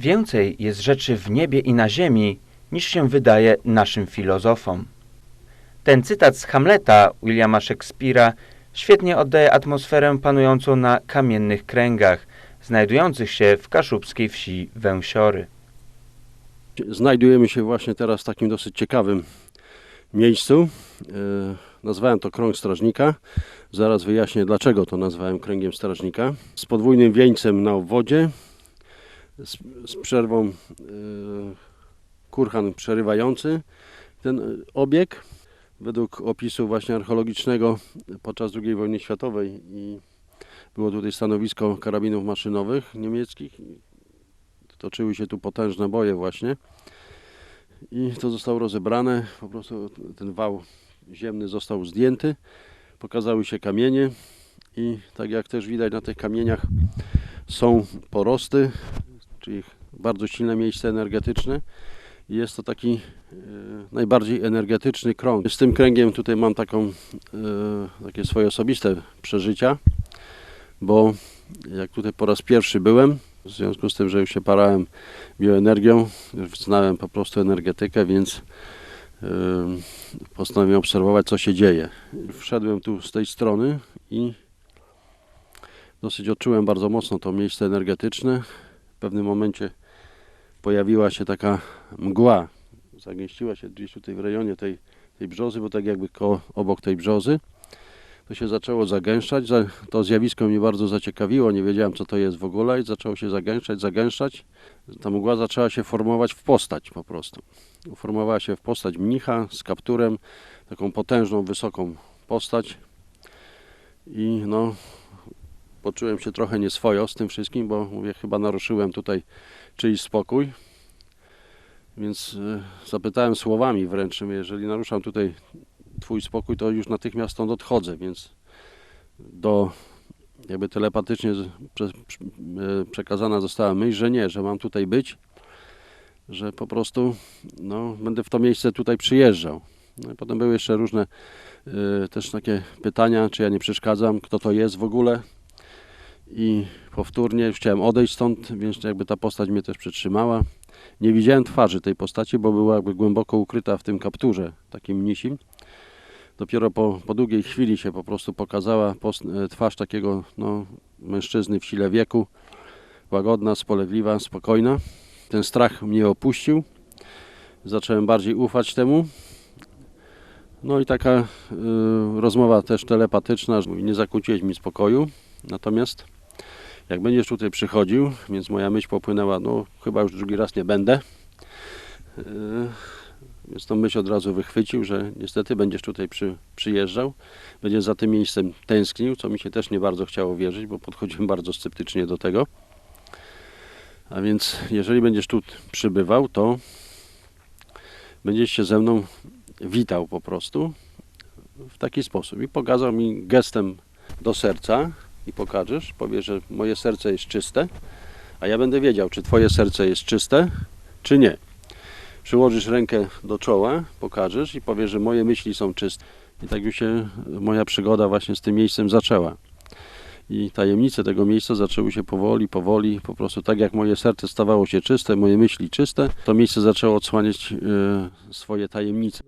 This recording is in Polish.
Więcej jest rzeczy w niebie i na ziemi, niż się wydaje naszym filozofom. Ten cytat z Hamleta Williama Shakespeare'a świetnie oddaje atmosferę panującą na kamiennych kręgach, znajdujących się w kaszubskiej wsi Węsiory. Znajdujemy się właśnie teraz w takim dosyć ciekawym miejscu. E, Nazwałem to krąg strażnika. Zaraz wyjaśnię, dlaczego to nazwałem kręgiem strażnika. Z podwójnym wieńcem na obwodzie, z, z przerwą e, kurhan przerywający ten e, obieg. Według opisu właśnie archeologicznego podczas II wojny światowej i było tutaj stanowisko karabinów maszynowych niemieckich. Toczyły się tu potężne boje właśnie i to zostało rozebrane. Po prostu ten wał ziemny został zdjęty. Pokazały się kamienie i tak jak też widać na tych kamieniach są porosty, czyli bardzo silne miejsce energetyczne. Jest to taki e, najbardziej energetyczny krąg. Z tym kręgiem tutaj mam taką, e, takie swoje osobiste przeżycia, bo jak tutaj po raz pierwszy byłem, w związku z tym, że już się parałem bioenergią, już znałem po prostu energetykę, więc yy, postanowiłem obserwować, co się dzieje. Wszedłem tu z tej strony i dosyć odczułem bardzo mocno to miejsce energetyczne. Pewnym momencie pojawiła się taka mgła, zagęściła się gdzieś tutaj w rejonie tej, tej brzozy, bo tak jakby koło, obok tej brzozy. To się zaczęło zagęszczać. Za- To zjawisko mnie bardzo zaciekawiło. Nie wiedziałem, co to jest w ogóle, i zaczęło się zagęszczać, zagęszczać. Ta mgła zaczęła się formować w postać po prostu. Uformowała się w postać mnicha z kapturem, taką potężną, wysoką postać. I no, poczułem się trochę nieswojo z tym wszystkim, bo mówię, chyba naruszyłem tutaj czyjś spokój. Więc y, zapytałem słowami wręcz, jeżeli naruszam tutaj twój spokój, to już natychmiast stąd odchodzę, więc do jakby telepatycznie e, przekazana została myśl, że nie, że mam tutaj być, że po prostu no, będę w to miejsce tutaj przyjeżdżał. No i potem były jeszcze różne e, też takie pytania, czy ja nie przeszkadzam, kto to jest w ogóle. I powtórnie już chciałem odejść stąd, więc jakby ta postać mnie też przytrzymała. Nie widziałem twarzy tej postaci, bo była jakby głęboko ukryta w tym kapturze, takim mnisim. Dopiero po, po długiej chwili się po prostu pokazała post, e, twarz takiego no, mężczyzny w sile wieku, łagodna, spolegliwa, spokojna. Ten strach mnie opuścił. Zacząłem bardziej ufać temu. No i taka y, rozmowa też telepatyczna, że nie zakłóciłeś mi spokoju. Natomiast jak będziesz tutaj przychodził, więc moja myśl popłynęła, no chyba już drugi raz nie będę. Y, więc tą myśl od razu wychwycił, że niestety będziesz tutaj przy, przyjeżdżał, będziesz za tym miejscem tęsknił, co mi się też nie bardzo chciało wierzyć, bo podchodziłem bardzo sceptycznie do tego. A więc jeżeli będziesz tu przybywał, to będziesz się ze mną witał po prostu w taki sposób. I pokazał mi gestem do serca i pokażesz, powiesz, że moje serce jest czyste, a ja będę wiedział, czy twoje serce jest czyste, czy nie przyłożysz rękę do czoła, pokażesz i powiesz, że moje myśli są czyste. I tak już się moja przygoda właśnie z tym miejscem zaczęła. I tajemnice tego miejsca zaczęły się powoli, powoli, po prostu tak jak moje serce stawało się czyste, moje myśli czyste, to miejsce zaczęło odsłaniać e, swoje tajemnice.